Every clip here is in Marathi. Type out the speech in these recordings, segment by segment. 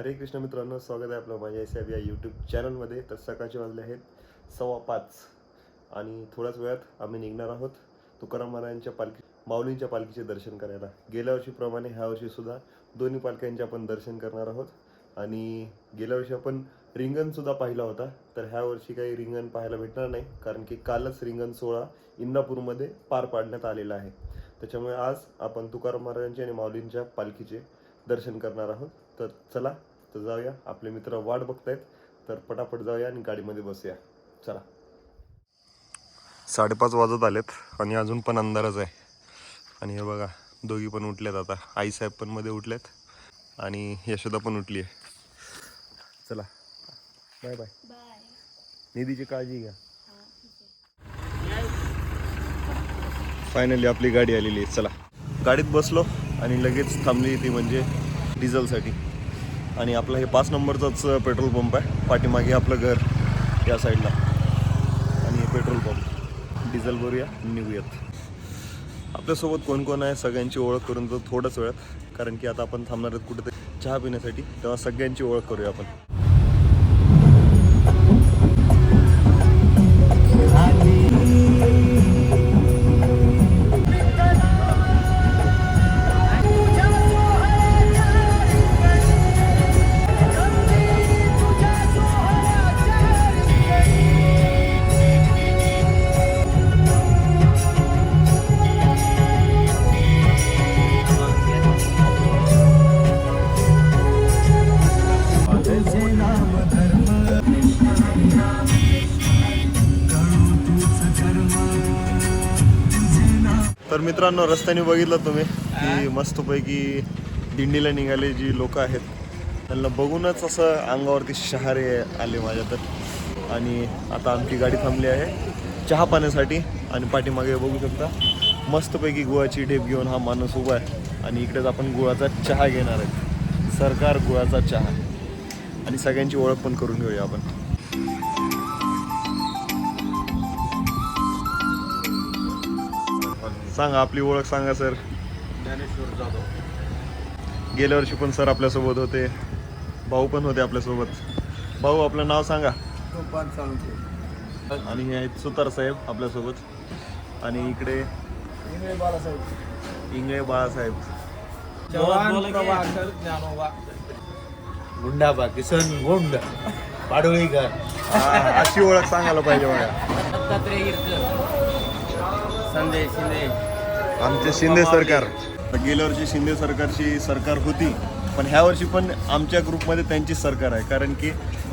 हरे कृष्ण मित्रांनो स्वागत आहे आपलं माझ्या एस या यूट्यूब चॅनलमध्ये तर सकाळचे वाजले आहेत सव्वा पाच आणि थोड्याच वेळात आम्ही निघणार आहोत तुकाराम महाराजांच्या पालखी माऊलींच्या पालखीचे दर्शन करायला. गेल्या वर्षीप्रमाणे ह्या वर्षीसुद्धा दोन्ही पालख्यांचे आपण दर्शन करणार आहोत. आणि गेल्या वर्षी आपण रिंगणसुद्धा पाहिला होता. तर ह्या वर्षी काही रिंगण पाहायला भेटणार नाही कारण की कालच रिंगण सोहळा इंदापूरमध्ये पार पाडण्यात आलेला आहे. त्याच्यामुळे आज आपण तुकाराम महाराजांचे आणि माऊलींच्या पालखीचे दर्शन करणार आहोत. तर चला तर जाऊया. आपले मित्र वाट बघतायत. तर पटापट जाऊया आणि गाडीमध्ये बसूया. चला. साडेपाच वाजत आलेत आणि अजून पण अंधारच आहे. आणि हे बघा दोघी पण उठलेत आता. आईसाहेब पण मध्ये उठलेत आणि यशोदा पण उठली आहे चला. Bye bye. निधीची काळजी घ्या. फायनली आपली गाडी आलेली आहे. चला. गाडीत बसलो आणि लगेच थांबली ती म्हणजे डिझेलसाठी आणि आपलं हे पाच नंबरचाच पेट्रोल पंप आहे. पाठीमागे आपलं घर या साईडला आणि हे पेट्रोल पंप. डिझेल भरूया निघूयात. आपल्यासोबत कोण कोण आहे सगळ्यांची ओळख करून तर थोडंच वेळात कारण की आता आपण थांबणार आहेत कुठेतरी चहा पिण्यासाठी. तेव्हा सगळ्यांची ओळख करूया आपण. मित्रांनो रस्त्याने बघितलं तुम्ही की मस्तपैकी दिंडीला निघाले जी लोक आहेत. त्यांना बघूनच असं अंगावरती शहारे आले माझ्या तर. आणि आता आमची गाडी थांबली आहे. चहा पाण्यासाठी आणि पाठीमागे बघू शकता मस्तपैकी गुळाची ढेप घेऊन हा माणूस उभा आहे. आणि इकडेच आपण गुळाचा चहा घेणार आहे. सरकार गुळाचा चहा. आणि सगळ्यांची ओळख पण करून घेऊया आपण. सांगा आपली ओळख सांगा सर. ज्ञानेश्वर जाधव. गेल्या वर्षी पण सर आपल्यासोबत होते. भाऊ पण होते आपल्यासोबत. भाऊ आपलं नाव सांगा. आणि हे आहेत सुतार साहेब आपल्यासोबत. आणि इकडे इंगळे बाळासाहेब. इंगळे बाळासाहेब. जवान प्रभाकर ज्ञानोबा. गुंडाबा किसन गुंड पाडोळीकर. अशी ओळख सांगायला पाहिजे बघा. संजय शिंदे. आमचे शिंदे सरकार. गेल्या वर्षी शिंदे सरकारची सरकार होती पण ह्या वर्षी पण आमच्या ग्रुपमध्ये त्यांची सरकार आहे. कारण की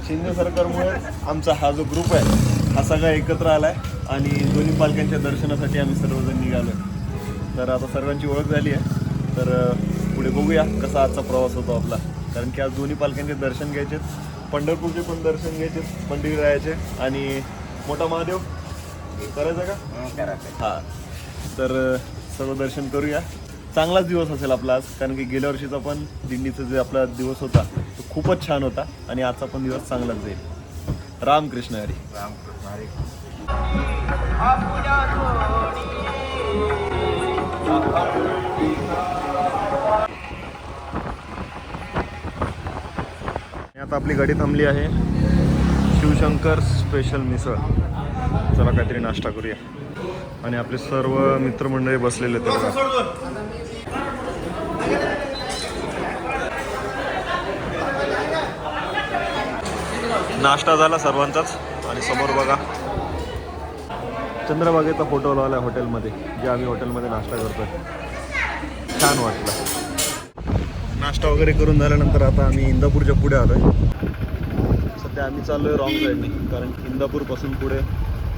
शिंदे सरकारमुळे आमचा हा जो ग्रुप आहे हा सगळा एकत्र आला आहे आणि दोन्ही पालख्यांच्या दर्शनासाठी आम्ही सर्वजण निघालो आहे तर आता सर्वांची ओळख झाली आहे. तर पुढे बघूया कसा आजचा प्रवास होतो आपला. कारण की आज दोन्ही पालख्यांचे दर्शन घ्यायचे पंढरपूरचे पण दर्शन घ्यायचे पंढरी राहायचे आणि मोठा महादेव. करायचं का? हा तर सर्व दर्शन करूया. चांगलाच दिवस असेल आपला आज कारण की गेल्या वर्षीचा पण दिंडीचा जे आपला दिवस होता तो खूपच छान होता आणि आजचा पण दिवस चांगलाच जाईल. रामकृष्ण हरी. रामकृष्ण हरी. आता आपली गाडी थांबली आहे शिवशंकर स्पेशल मिसळ. चला काहीतरी नाश्ता करूया. आणि आपले सर्व मित्रमंडळी बसलेले ते नाश्ता झाला सर्वांचाच आणि समोर बघा. चंद्रबागेचा फोटो लावला हॉटेलमध्ये जे आम्ही हॉटेलमध्ये नाश्ता करतोय. छान वाटलं. नाश्ता वगैरे करून झाल्यानंतर आता आम्ही इंदापूरच्या पुढे आलोय. सध्या आम्ही चाललोय रॉंग साईडने कारण की इंदापूरपासून पुढे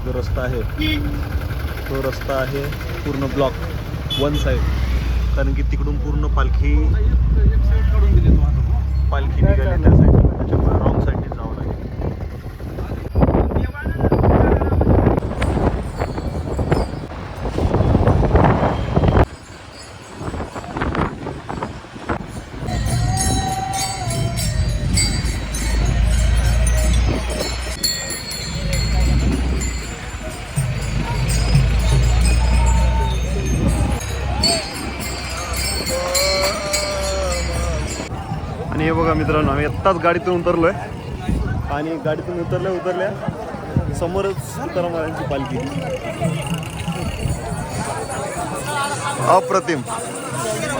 जो रस्ता आहे तो रस्ता आहे पूर्ण ब्लॉक वन साईड कारण की तिकडून पूर्ण पालखी पालखी निघाली त्या साईड त्याच्यामुळे रॉंग साईडने बघा मित्रांनो आम्ही आत्ताच गाडीतून उतरलोय. आणि गाडीतून उतरल्या उतरल्या समोरच तुकाराम पालखी. अप्रतिम.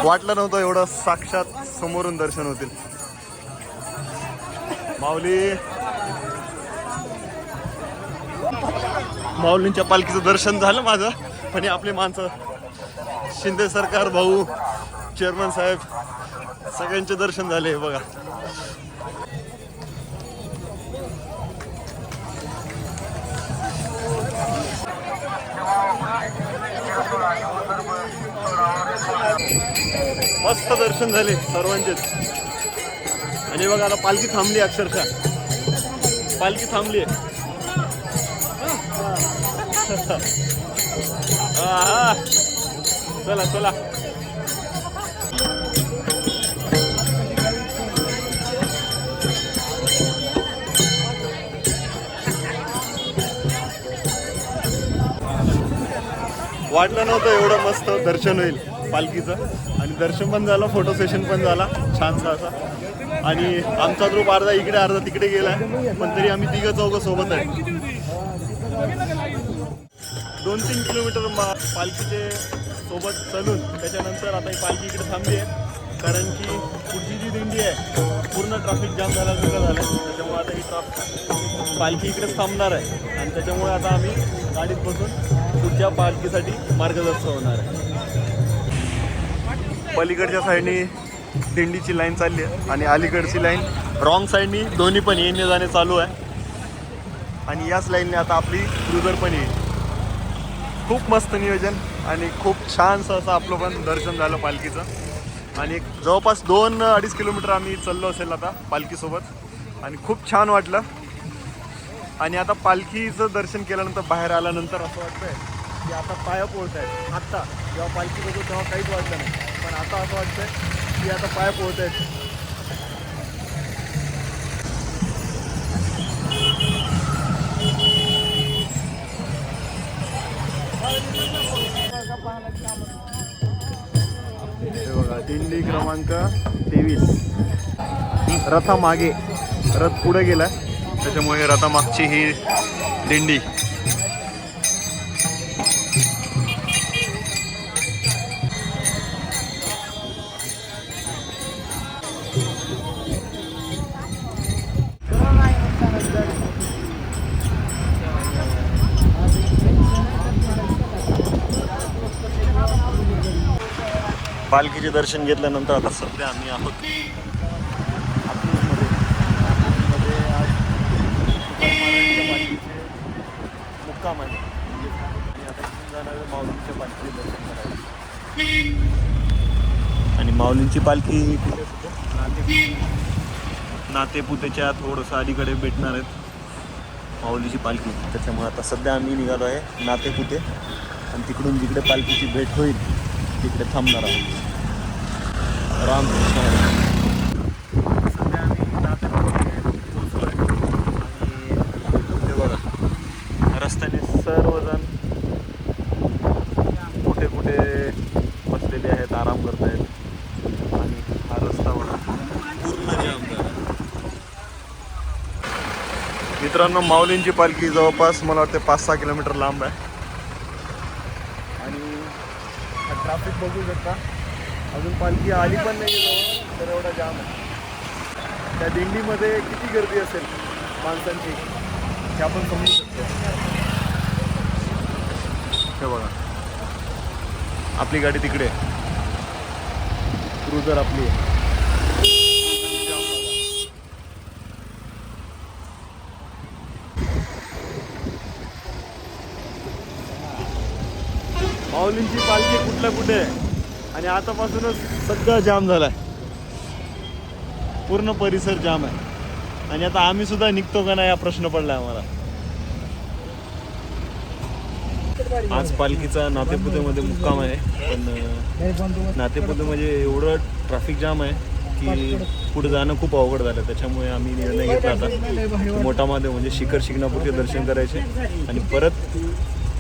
वाटलं नव्हतं एवढं साक्षात समोरून दर्शन होतील. माऊली. माऊलींच्या पालखीचं दर्शन झालं माझं पण आपली माणसं. शिंदे सरकार भाऊ चेअरमन साहेब सगळ्यांचे दर्शन झाले बघा. मस्त दर्शन झाले सर्वांचेच. आणि बघा आता पालखी थांबली अक्षरशः. पालखी थांबली चला चला. वाटलं नव्हतं एवढं मस्त दर्शन होईल पालखीचं. आणि दर्शन पण झालं फोटो सेशन पण झाला छानसा असा. आणि आमचा ग्रुप अर्धा इकडे अर्धा तिकडे गेला पण तरी आम्ही तिघं चौघं सोबत आहे. दोन तीन किलोमीटर मा पालखीचे सोबत चलून त्याच्यानंतर आता ही पालखी इकडे थांबली आहे. कारण की पुढची जी दिंडी आहे पूर्ण ट्रॅफिक जाम झाला सगळं झालं. त्याच्यामुळे आता ही ट्राफ पालखी इकडेच थांबणार आहे. आणि त्याच्यामुळे आता आम्ही गाडीत बसून पुढच्या पालखीसाठी मार्गदर्शन होणार आहे. पलीकडच्या साईडनी दिंडीची लाईन चालली आहे आणि अलीकडची लाईन. रॉंग साईडनी दोन्ही पण येणे जाणे चालू आहे. आणि याच लाईनने आता आपली क्रुझर पण येईल. खूप मस्त नियोजन आणि खूप छानसं असं आपलं पण दर्शन झालं पालखीचं. आणि जवळपास दोन अडीच किलोमीटर आम्ही चाललो असेल आता पालखीसोबत. आणि खूप छान वाटलं. आणि आता पालखीचं दर्शन केल्यानंतर बाहेर आल्यानंतर असं वाटतंय की आता पाया पोळत आहेत. आत्ता. जेव्हा पालखी बघू तेव्हा काहीच वाटलं नाही. पण आता असं वाटतंय की आता पाया पोळत आहेत. बघा दिंडी क्रमांक तेवीस. रथामागे रथ पुढे गेला त्याच्यामुळे रथामागची ही दिंडी. पालखीचे दर्शन घेतल्यानंतर आता सध्या आम्ही आहोत. मुक्काम आहे आणि माऊलींच्या पालखीचे दर्शन आणि माऊलींची पालखी कुठे नातेपुतेच्या थोडंसं अलीकडे भेटणार आहेत. माऊलीची पालखी. त्याच्यामुळे आता सध्या आम्ही निघालो आहे नातेपुते. आणि तिकडून जिकडे पालखीची भेट होईल तिकडे थांबणार आहोत. रामकृष्ण सध्या आम्ही नातेपुते बघा रस्त्याने सर्वजण कुठे कुठे बसलेले आहेत आराम करत आहेत आणि हा रस्ता बघा. पूर्ण जाम मित्रांनो माऊलींची पालखी जवळपास मला वाटते पाच सहा किलोमीटर लांब आहे. आणि ट्रॅफिक बघू शकता. अजून पालखी आली पण नाही तर एवढा जाम आहे. त्या दिंडीमध्ये किती गर्दी असेल माणसांची हे आपण समजू शकतो. हे बघा. आपली गाडी तिकडे क्रुझर आपली आहे. माऊलींची पालखी कुठल्या कुठे आहे? आणि आतापासूनच सध्या जाम झालाय. पूर्ण परिसर जाम आहे. आणि आता आम्ही सुद्धा निघतो का नाही हा प्रश्न पडलाय आम्हाला. आज पालखीचा नातेपुतेमध्ये मुक्काम आहे पण नातेपुते म्हणजे एवढं ट्रॅफिक जाम आहे की पुढे जाणं खूप अवघड झालं. त्याच्यामुळे आम्ही निर्णय घेतला आता मोठामध्ये म्हणजे शिखर शिंगणापूरचे दर्शन करायचे आणि परत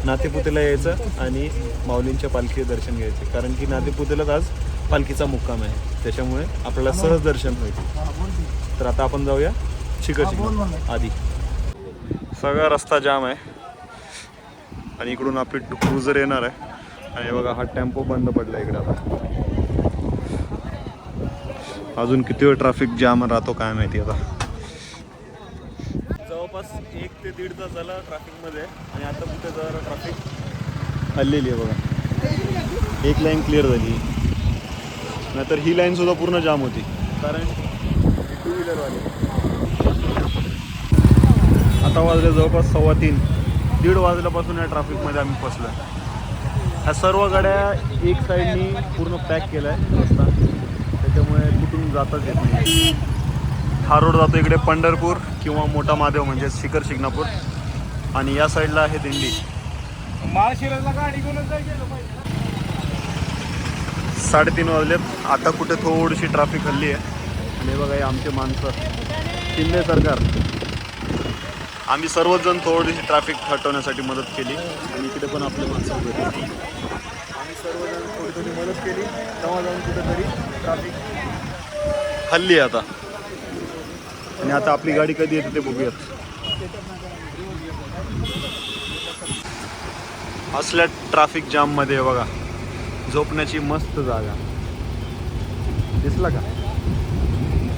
नातेपुतेला यायचं आणि माऊलींच्या पालखी दर्शन घ्यायचे. कारण की नातेपुतेलाच आज पालखीचा मुक्काम आहे. त्याच्यामुळे आपल्याला सहज दर्शन होईल. तर आता आपण जाऊया शिंगणापूर आधी. सगळा रस्ता जाम आहे. आणि इकडून आपली क्रुझर येणार आहे. आणि बघा हा टेम्पो बंद पडला इकडे आता. अजून किती वेळ ट्रॅफिक जाम राहतो काय माहिती आता. जवळपास एक ते दीड तास झाला ट्रॅफिकमध्ये. आणि आता कुठे जरा ट्रॅफिक हल्लेली आहे बघा. एक लाईन क्लिअर झाली. नाहीतर ही लाईन सुद्धा पूर्ण जाम होती. कारण टू व्हीलरवाले आता वाजले जवळपास सव्वा तीन. दीड वाजल्यापासून या ट्रॅफिकमध्ये आम्ही फसलो ह्या सर्व गाड्या एक साईडनी पूर्ण पॅक केला आहे रस्ता. त्याच्यामुळे कुठून जाताच येत नाही. हा रोड जातो इकडे पंढरपूर किंवा मोठा महादेव म्हणजे शिखर शिंगणापूर. आणि या साईडला आहे दिंडी. साडेतीन वाजलेत आता कुठे थोडीशी ट्रॅफिक हल्ली आहे. आणि बघा हे आमचे माणसं. शिंदे सरकार. आम्ही सर्वजण थोडीशी ट्रॅफिक हटवण्यासाठी मदत केली. आणि इकडे पण आपले माणसं उभे. आम्ही सर्वजण थोडी थोडी मदत केली. तेव्हा जाऊन कुठेतरी ट्रॅफिक हल्ली आता. आणि आता आपली गाडी कधी येते ते बघूयात. असल्या ट्रॅफिक जाममध्ये बघा. झोपण्याची मस्त जागा. दिसला का?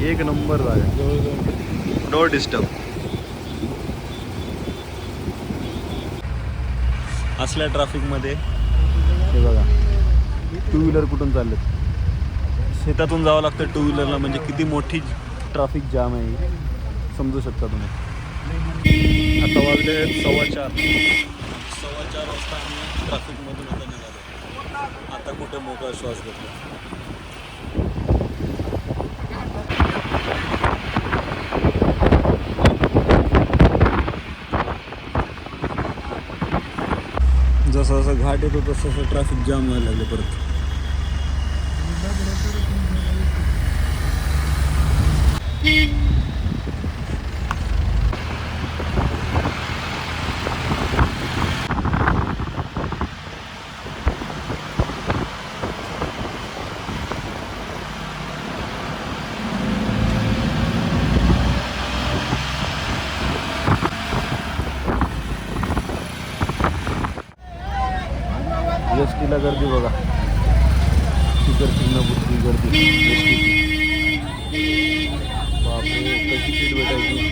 एक नंबर जागा. नो डिस्टर्ब असल्या ट्रॅफिकमध्ये हे बघा. टू व्हीलर कुठून चाललेत? शेतातून जावं लागतं टू व्हीलरला म्हणजे किती मोठी ट्रॅफिक जाम आहे. समजू शकता तुम्ही. आता वाजले सव्वा चार. सव्वा चार वाजता आम्ही ट्रॅफिकमधून आता निघालो. आता कुठे मोकळा श्वास घेतला? जसं जसं घाट येतो तसं तसं ट्रॅफिक जाम व्हायला लागले परत. एस टीला गर्दी बघा. शिखर शिंगणापूरची गर्दी. एस